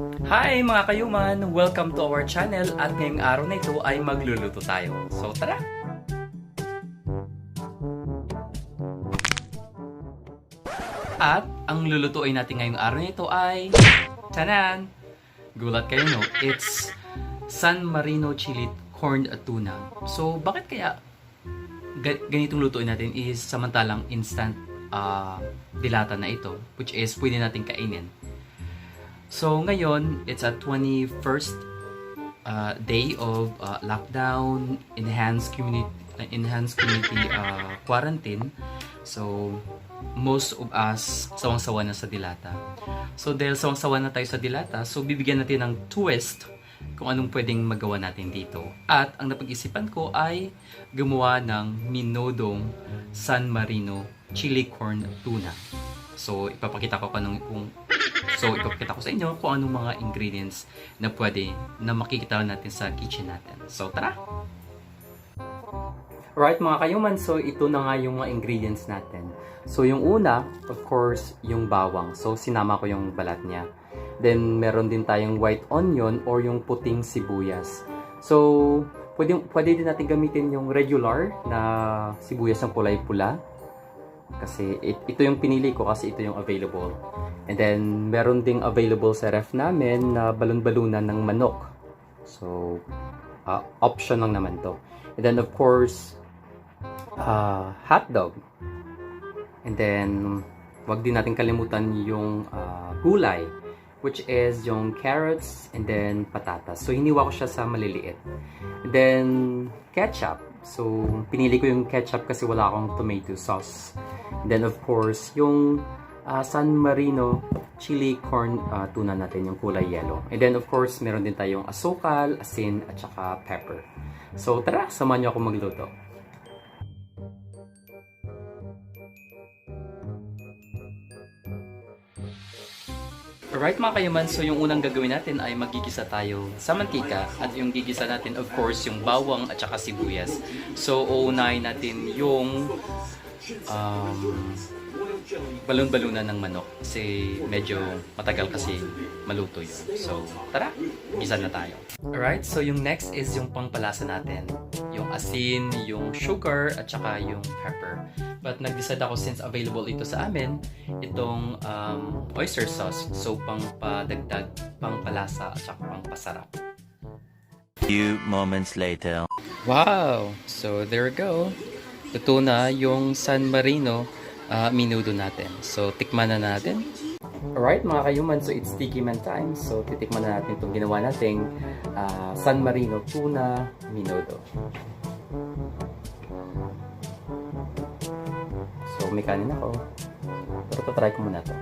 Hi mga kayuman! Welcome to our channel at ngayong araw na ito ay magluluto tayo. So tara! At ang lulutuin natin ngayong araw na ito ay Tanan! Gulat kayo no? It's San Marino Chili Corned Tuna. So bakit kaya ga- ganitong lutuin natin is samantalang instant ah, dilata na ito which is pwede natin kainin. So ngayon, it's a 21st uh, day of uh, lockdown, enhanced community uh, enhanced community uh, quarantine. So most of us sawang-sawa na sa dilata. So dahil sawang-sawa na tayo sa dilata, so bibigyan natin ng twist kung anong pwedeng magawa natin dito. At ang napag-isipan ko ay gumawa ng minodong San Marino chili corn tuna. So ipapakita ko kanong kung So, ipapakita ko sa inyo kung anong mga ingredients na pwede na makikita natin sa kitchen natin. So, tara! Alright mga kayuman, so ito na nga yung mga ingredients natin. So, yung una, of course, yung bawang. So, sinama ko yung balat niya. Then, meron din tayong white onion or yung puting sibuyas. So, pwede, pwede din natin gamitin yung regular na sibuyas ng kulay pula. Kasi it- ito yung pinili ko kasi ito yung available. And then, meron ding available sa ref namin na balon-balunan ng manok. So, ah, option lang naman to. And then, of course, ah, hot dog. And then, wag din natin kalimutan yung ah, gulay, which is yung carrots and then patatas. So, hiniwa ko siya sa maliliit. And then, ketchup. So, pinili ko yung ketchup kasi wala akong tomato sauce. And then, of course, yung ah, San Marino chili corn ah, tuna natin, yung kulay yellow. And then, of course, meron din tayong asukal, asin, at saka pepper. So, tara, samahan niyo ako magluto. Alright mga kayuman, so yung unang gagawin natin ay magigisa tayo sa mantika at yung gigisa natin of course yung bawang at saka sibuyas. So uunahin natin yung um, balon-balunan ng manok kasi medyo matagal kasi maluto yun. So tara, gisa na tayo. Alright, so yung next is yung pangpalasa natin. Yung asin, yung sugar at saka yung pepper. But nag-decide ako since available ito sa amin, itong um, oyster sauce. So, pang padagdag, pang palasa at saka pang pasarap. Few moments later. Wow! So, there we go. Ito na yung San Marino uh, minudo natin. So, tikman na natin. Alright mga kayuman, so it's tiki man time. So, titikman na natin itong ginawa nating ah, San Marino tuna minudo. So, may kanin ako. Pero to try ko muna to.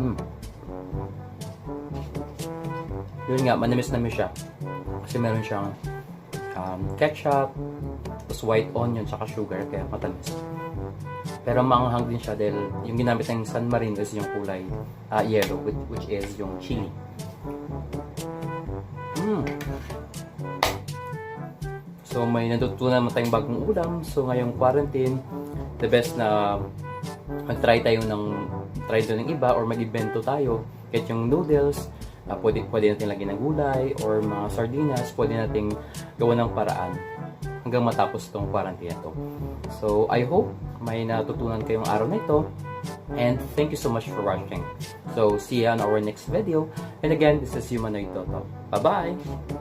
Mm. Yun nga, manamis-namis siya. Kasi meron siyang um, ketchup, tapos white onion, tsaka sugar, kaya matamis. Pero maanghang din siya dahil yung ginamit ng San Marino is yung kulay ah, yellow, which, which is yung chili. Mm. So may natutunan naman tayong bagong ulam. So ngayong quarantine, the best na mag-try tayo ng try doon ng iba or mag-invento tayo. Kahit yung noodles, ah, pwede, pwede natin lagyan ng gulay or mga sardinas, pwede nating gawa ng paraan hanggang matapos tong quarantine to. So I hope may natutunan kayong araw na ito. And thank you so much for watching. So see you on our next video. And again, this is Humanoid Toto. Bye-bye!